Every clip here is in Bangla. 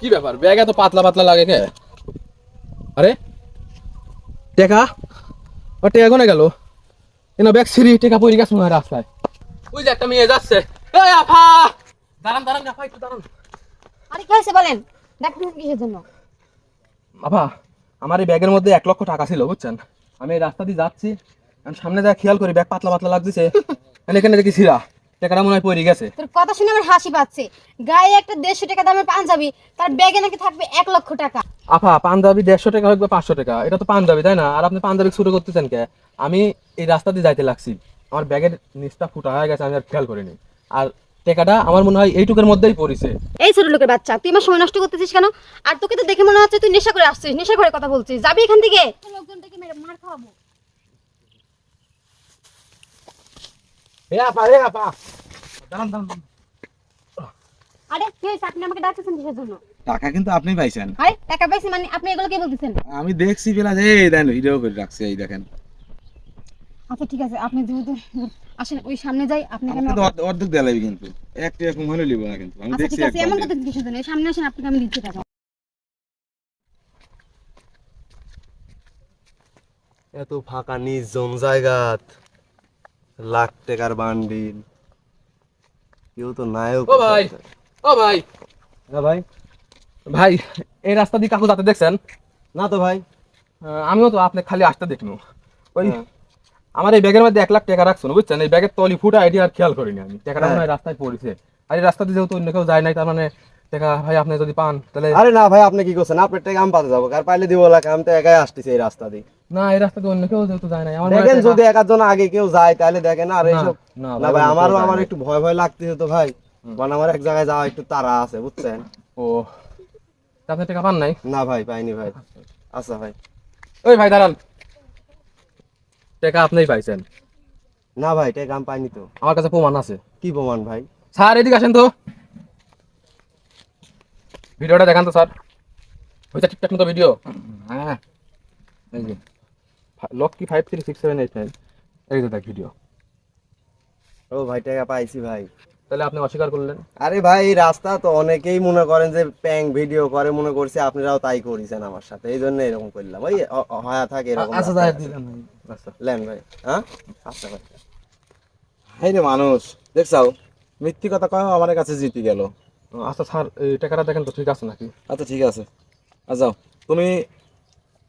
কি ব্যাপার? ব্যাগ এত পাতলা পাতলা লাগে কে? আরে টেকা? ও টেকা কোনে গেল? এনা ব্যাগ সিঁড়ি টেকা পড়ে গেছে মনে রাস্তায়। ওই যে একটা মেয়ে যাচ্ছে। এই আফা! দাঁড়ান দাঁড়ান আফা একটু দাঁড়ান। আরে কি হয়েছে বলেন? ডাক্তার কিসের জন্য? আফা আমার এই ব্যাগের মধ্যে এক লক্ষ টাকা ছিল বুঝছেন? আমি এই রাস্তা দিয়ে যাচ্ছি আমি সামনে যা খেয়াল করি ব্যাগ পাতলা পাতলা লাগতেছে। এখানে দেখি সিরা টাকাটা মনে হয় পড়ে গেছে। তোর কথা শুনে আমার হাসি পাচ্ছে। গায়ে একটা দেড়শো টাকা দামের পাঞ্জাবি তার ব্যাগে নাকি থাকবে এক লক্ষ টাকা। আফা পাঞ্জাবি দেড়শো টাকা হোক বা পাঁচশো টাকা এটা তো পাঞ্জাবি তাই না? আর আপনি পাঞ্জাবি শুরু করতেছেন কে? আমি এই রাস্তা দিয়ে যাইতে লাগছি। আমার ব্যাগের নিচটা ফুটা হয়ে গেছে আমি আর খেয়াল করিনি। আর টাকাটা আমার মনে হয় এইটুকের মধ্যেই পড়েছে। এই ছোট লোকের বাচ্চা তুই আমার সময় নষ্ট করতেছিস কেন? আর তোকে তো দেখে মনে হচ্ছে তুই নেশা করে আসছিস নেশা করে কথা বলছিস। যাবি এখান থেকে? লোকজনটাকে মেরে মার খাওয়াবো। এ আপা রে আপা। দাঁড়ান দাঁড়ান দাঁড়ান। আরে কি হয়েছে আপনি আমাকে ডাকতেছেন কিসের জন্য? টাকা কিন্তু আপনি পাইছেন। আরে টাকা পাইছি মানে আপনি এগুলো কি বলতেছেন? আমি দেখছি এই দেন ভিডিও করে রাখছি এই দেখেন। আচ্ছা ঠিক আছে আপনি যেহেতু আসেন ওই সামনে যাই আপনি কেন অর্ধ- অর্ধেক লাগবে কিন্তু। একটা এরকম হলে লিব না কিন্তু আমি আচ্ছা দেখছি ঠিক আছে এমন কথা কিসের জন্য? সামনে আসেন আপনাকে আমি দিচ্ছি টাকা। এত ফাঁকা নির্জন জায়গাত লাখ টাকার বান্ডিল। কেউ তো নায়ক ও ভাই ও ভাই। হ্যাঁ ভাই? ভাই এই রাস্তা দিয়ে কাকু যাতে দেখছেন? না তো ভাই। আমিও তো আপনি খালি আসতে দেখনু ওই হ্যাঁ। আমার এই ব্যাগের মধ্যে এক লাখ টাকা রাখছো বুঝছেন? এই ব্যাগের তলি ফুটা আইডিয়া আর খেয়াল করিনি আমি। টাকাটা মনে হয় রাস্তায় পড়েছে। আর এই রাস্তা দিয়ে যেহেতু অন্য কেউ যায় নাই তার মানে টাকা ভাই আপনি যদি পান তাহলে আরে না ভাই আপনি কি করছেন? আপনার টাকা আমি পাতে যাব। আর পাইলে দিব লাগে আমি তো একাই আসতেছি এই রাস্তা দিয়ে। না এই রাস্তা দিয়ে অন্য কেউ যেহেতু যায় আমার দেখেন যদি আগে কেউ যায় তাহলে দেখেন আর এইসব না, না ভাই, আমারও আমার একটু ভয় ভয় লাগতেছে তো ভাই। কারণ আমার এক জায়গায় যাওয়া একটু তাড়া আছে বুঝছেন? ও। আপনি টাকা পান নাই? না ভাই পাইনি ভাই। আচ্ছা ভাই। ওই ভাই দাঁড়ান। টাকা আপনিই পাইছেন। না ভাই টাকা আমি পাইনি তো। আমার কাছে প্রমাণ আছে। কি প্রমাণ ভাই? স্যার এদিকে আসেন তো। ভিডিওটা দেখান তো স্যার। হয়েছে ঠিকঠাক মতো ভিডিও হ্যাঁ। এই যে লক কি five three six seven eight nine এই যে দেখ ভিডিও ও ভাই টাকা পাইছি ভাই। তাহলে আপনি অস্বীকার করলেন? আরে ভাই রাস্তা তো অনেকেই মনে করেন যে প্যাং ভিডিও করে মনে করছে আপনারাও তাই করেছেন আমার সাথে। এই জন্য এরকম করলাম। ওই হয়া থাকে এরকম আচ্ছা তাই আছে। আচ্ছা লেন ভাই হ্যাঁ? আচ্ছা ভাই। এই রে মানুষ দেখছাও? মিথ্যি কথা কয় আমার কাছে জিতে গেল। আচ্ছা স্যার এই টাকাটা দেখেন তো ঠিক আছে নাকি? আচ্ছা ঠিক আছে। আর যাও। তুমি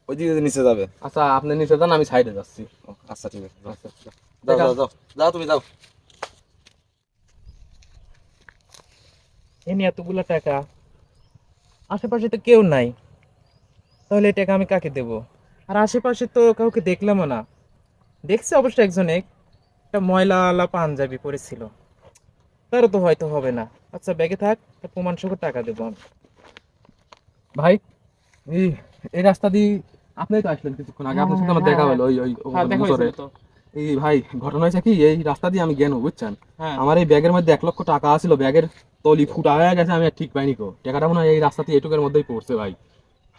ওইদিকে নিচে যাবে। আচ্ছা আপনি নিচে যান আমি সাইডে যাচ্ছি। আচ্ছা ঠিক আছে আচ্ছা আচ্ছা। যাও যাও যাও। যাও তুমি যাও। এনে এতগুলো টাকা আশেপাশে তো কেউ নাই। তাহলে এই টাকা আমি কাকে দেব? আর আশেপাশে তো কাউকে দেখলামও না। দেখছি অবশ্য একজন এক একটা ময়লাওয়ালা পাঞ্জাবি পরেছিল। তারও তো হয়তো হবে না। আচ্ছা ব্যাগে থাক তা প্রমাণ সহ টাকা দেবো আমি। ভাই এই এই রাস্তা দিয়ে আপনিই তো আসলেন কিছুক্ষণ আগে আপনার সাথে আমার দেখা হলো ওই ওই হ্যাঁ এই ভাই ঘটনা হয়েছে কি এই রাস্তা দিয়ে আমি গেন বুঝছেন? হ্যাঁ। আমার এই ব্যাগের মধ্যে এক লক্ষ টাকা আছিল ব্যাগের তলি ফুটা হয়ে গেছে আমি আর ঠিক পাইনি কো। টাকাটা মনে হয় এই রাস্তাতে এটুকের মধ্যেই পড়ছে ভাই।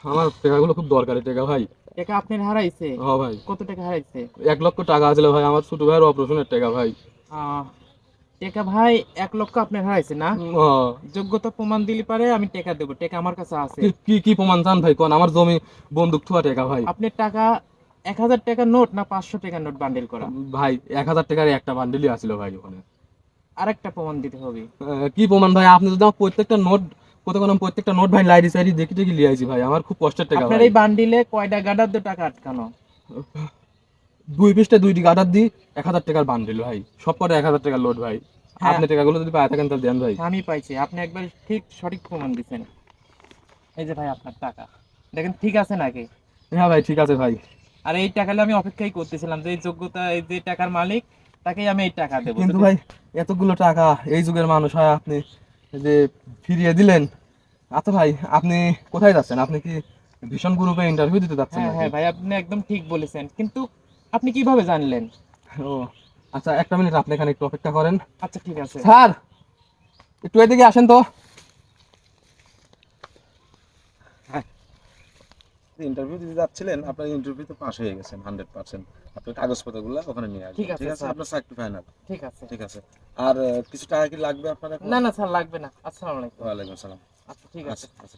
আমার টাকাগুলো খুব দরকারি টাকা ভাই। টাকা আপনার হারাইছে? হ ভাই। কত টাকা হারাইছে? এক লক্ষ টাকা আছিল ভাই আমার ছোট ভাইয়ের অপারেশনের টাকা ভাই। আহ, টাকা ভাই এক লক্ষ আপনার হারাইছে না? যোগ্যতা প্রমাণ দিলে পারে আমি টাকা দেবো টাকা আমার কাছে আছে। কি- কি প্রমাণ চান ভাই? কোন আমার জমি বন্দুক থুয়া টাকা ভাই। আপনার টাকা এক হাজার টাকা নোট না পাঁচশো টাকা নোট বান্ডেল করা? ভাই এক হাজার টাকার একটা বান্ডেলই আছিল ভাই ওখানে। আরেকটা প্রমাণ দিতে হবে। কি প্রমাণ ভাই? আপনি যদি আমার প্রত্যেকটা নোট কত কোন প্রত্যেকটা নোট ভাই লাইডি সাইডি দেখি দেখি লিয়ে আইছি ভাই আমার খুব কষ্টের টাকা আপনার এই বান্ডিলে কয়টা গাডার দিয়ে টাকা আটকানো? দুই পৃষ্ঠে দুইটি গাটার দি এক হাজার টাকার বান্ডেল ভাই। সব কটা এক হাজার টাকার লোড ভাই। আপনি টাকাগুলো যদি পায় থাকেন তাহলে দেন ভাই। আমি পাইছি। আপনি একবার ঠিক সঠিক প্রমাণ দিচ্ছেন এই যে ভাই আপনার টাকা। দেখেন ঠিক আছে নাকি? হ্যাঁ ভাই ঠিক আছে ভাই। আর এই টাকালে আমি অপেক্ষাই করতেছিলাম যে এই যোগ্যতা এই যে টাকার মালিক তাকেই আমি এই টাকা দেবো। কিন্তু ভাই এতগুলো টাকা এই যুগের মানুষ হয় আপনি যে ফিরিয়ে দিলেন। আচ্ছা ভাই আপনি কোথায় যাচ্ছেন? আপনি কি ভীষণ গ্রুপে ইন্টারভিউ দিতে যাচ্ছেন হ্যাঁ? হ্যাঁ ভাই আপনি একদম ঠিক বলেছেন। কিন্তু আপনি কীভাবে জানলেন? ও আচ্ছা একটা মিনিট আপনি এখানে একটু অপেক্ষা করেন। আচ্ছা ঠিক আছে। স্যার একটু এদিকে আসেন তো। ইন্টারভিউ দিতে যাচ্ছিলেন আপনার ইন্টারভিউতে পাস হয়ে গেছেন হান্ড্রেড পার্সেন্ট আপনার কাগজপত্রগুলো ওখানে নিয়ে আসবেন। ঠিক আছে, ঠিক আছে আপনার চাকরি ফাইনাল ঠিক আছে। ঠিক আছে। আর কিছু টাকা কি লাগবে আপনার না না স্যার লাগবে না। আসসালামু আলাইকুম। ওয়ালাইকুম আসসালাম। আচ্ছা ঠিক আছে। আচ্ছা আচ্ছা।